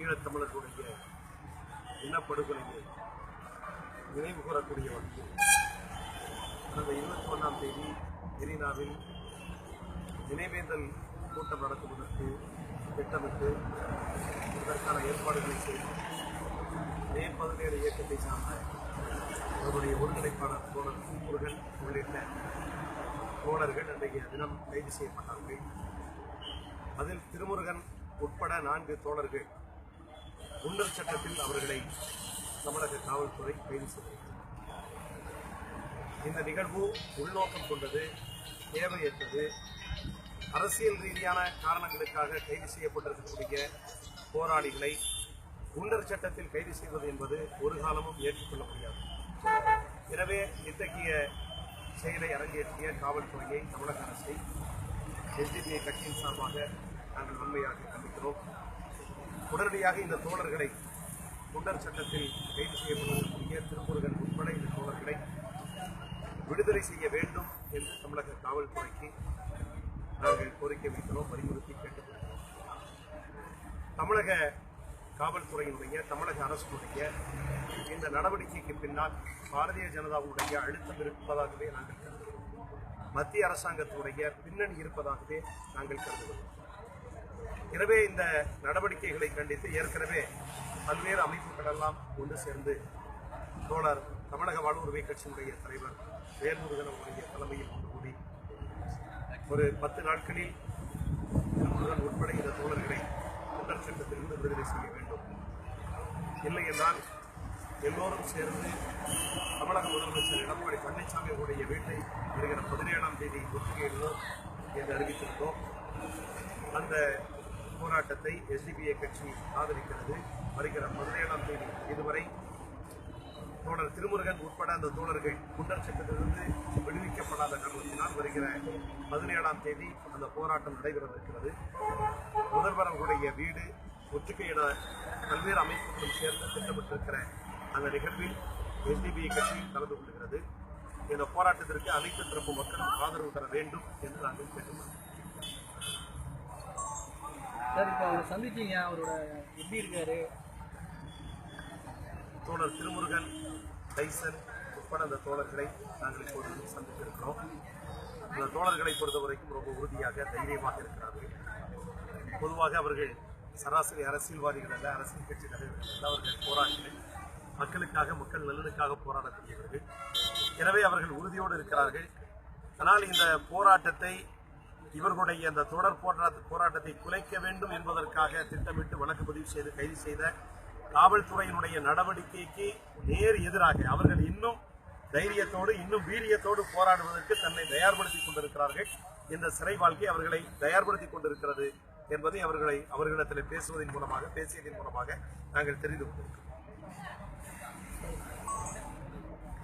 ஈழத்தமிழர்களுடைய இனப்படுகொலையை நினைவு கூறக்கூடிய வகையில் கடந்த இருபத்தி ஒன்றாம் தேதி மெரினாவில் நினைவேந்தல் கூட்டம் நடத்துவதற்கு திட்டமிட்டு இதற்கான ஏற்பாடுகளை செய்து மே பதினேழு இயக்கத்தை சார்ந்த அவருடைய ஒருங்கிணைப்பாளர் தோழர் முருகன் உள்ளிட்ட தோழர்கள் அன்றைய தினம் கைது செய்யப்பட்டார்கள். அதில் திருமுருகன் உட்பட நான்கு தோழர்கள் குண்டர் சட்டத்தில் அவர்களை தமிழக காவல்துறை கைது செய்தது. இந்த நிகழ்வு உள்நோக்கம் கொண்டது தேவையற்றது. அரசியல் ரீதியான காரணங்களுக்காக கைது செய்யப்பட்டிருக்கக்கூடிய போராளிகளை குண்டர் சட்டத்தில் கைது செய்வது என்பது ஒரு காலமும் ஏற்றுக்கொள்ள முடியாது எனவே இத்தகைய செயலை அரங்கேற்றிய காவல்துறையை தமிழக அரசை எஸ்டிபிஐ கட்சியின் சார்பாக நாங்கள் உண்மையாக கண்டிக்கிறோம் உடனடியாக இந்த தோழர்களை குண்டர் சட்டத்தில் கைது செய்யப்பட்டிருக்கக்கூடிய திருமுருகன் உட்பட இந்த தோழர்களை விடுதலை செய்ய வேண்டும் என்று தமிழக காவல்துறைக்கு நாங்கள் கோரிக்கை வைக்கிறோம் வலியுறுத்தி கேட்டுக்கொள்கிறோம். தமிழக காவல்துறையினுடைய தமிழக அரசுடைய இந்த நடவடிக்கைக்கு பின்னால் பாரதிய ஜனதாவுடைய அழுத்தம் இருப்பதாகவே நாங்கள் கருதுகிறோம். மத்திய அரசாங்கத்துடைய பின்னணி இருப்பதாகவே நாங்கள் கருதுகிறோம். எனவே இந்த நடவடிக்கைகளை கண்டித்து ஏற்கனவே பல்வேறு அமைப்புகள் எல்லாம் ஒன்று சேர்ந்து தோழர் தமிழக வாழ்வுரிமை கட்சியினுடைய தலைவர் வேல்முருகன் அவருடைய தலைமையில் ஒன்று கூடி ஒரு பத்து நாட்களில் திருமுருகன் உட்பட இந்த தோழர்களை குண்டர் சட்டத்திலிருந்து விடுதலை செய்ய வேண்டும். இல்லை என்றால் எல்லோரும் சேர்ந்து தமிழக முதலமைச்சர் எடப்பாடி பழனிசாமி அவருடைய வீட்டை வருகிற பதினேழாம் தேதி முற்றுகையிடுவோம் என்று அறிவித்திருந்தோம். அந்த போராட்டத்தை எஸ்டிபிஐ கட்சி ஆதரிக்கிறது. வருகிற பதினேழாம் தேதி இதுவரை தோழர் திருமுருகன் உட்பட அந்த தோழர்கள் குண்டர் சட்டத்திலிருந்து விடுவிக்கப்படாத காரணத்தினால் வருகிற பதினேழாம் தேதி அந்த போராட்டம் நடைபெறவிருக்கிறது. முதல்வர் அவர்களுடைய வீடு ஒற்றுக்கையிட பல்வேறு அமைப்புகளும் சேர்ந்து திட்டமிட்டிருக்கிற அந்த நிகழ்வில் எஸ்டிபிஐ கட்சி கலந்து கொள்கிறது. இந்த போராட்டத்திற்கு அனைத்து தரப்பு மக்களும் ஆதரவு தர வேண்டும் என்று நாங்கள் கேட்டுள்ளோம் சார் இப்போ அவரை சந்திச்சிங்க. அவரோட எப்படி இருக்காரு? தோழர் திருமுருகன் டைசன் உட்பட அந்த தோழர்களை நாங்கள் இப்போது சந்தித்திருக்கிறோம். அந்த தோழர்களை பொறுத்தவரைக்கும் ரொம்ப உறுதியாக தைரியமாக இருக்கிறார்கள். பொதுவாக அவர்கள் சராசரி அரசியல்வாதிகள் அல்ல அரசியல் கட்சி தலைவர்கள் அவர்கள் போராளிகள். மக்களுக்காக மக்கள் நலனுக்காக போராடக்கூடியவர்கள். எனவே அவர்கள் உறுதியோடு இருக்கிறார்கள். ஆனால் இந்த போராட்டத்தை இவர்களுடைய அந்த தொடர் போராட்ட போராட்டத்தை குலைக்க வேண்டும் என்பதற்காக திட்டமிட்டு வழக்கு பதிவு செய்து கைது செய்த காவல்துறையினுடைய நடவடிக்கைக்கு நேர் எதிராக அவர்கள் இன்னும் தைரியத்தோடு இன்னும் வீரியத்தோடு போராடுவதற்கு தன்னை தயார்படுத்திக் கொண்டிருக்கிறார்கள். இந்த சிறை வாழ்க்கை அவர்களை தயார்படுத்திக் கொண்டிருக்கிறது என்பதை அவர்களை அவர்களிடத்தில் பேசுவதன் மூலமாக பேசியதன் மூலமாக நாங்கள் தெரிந்து கொண்டிருக்கிறோம்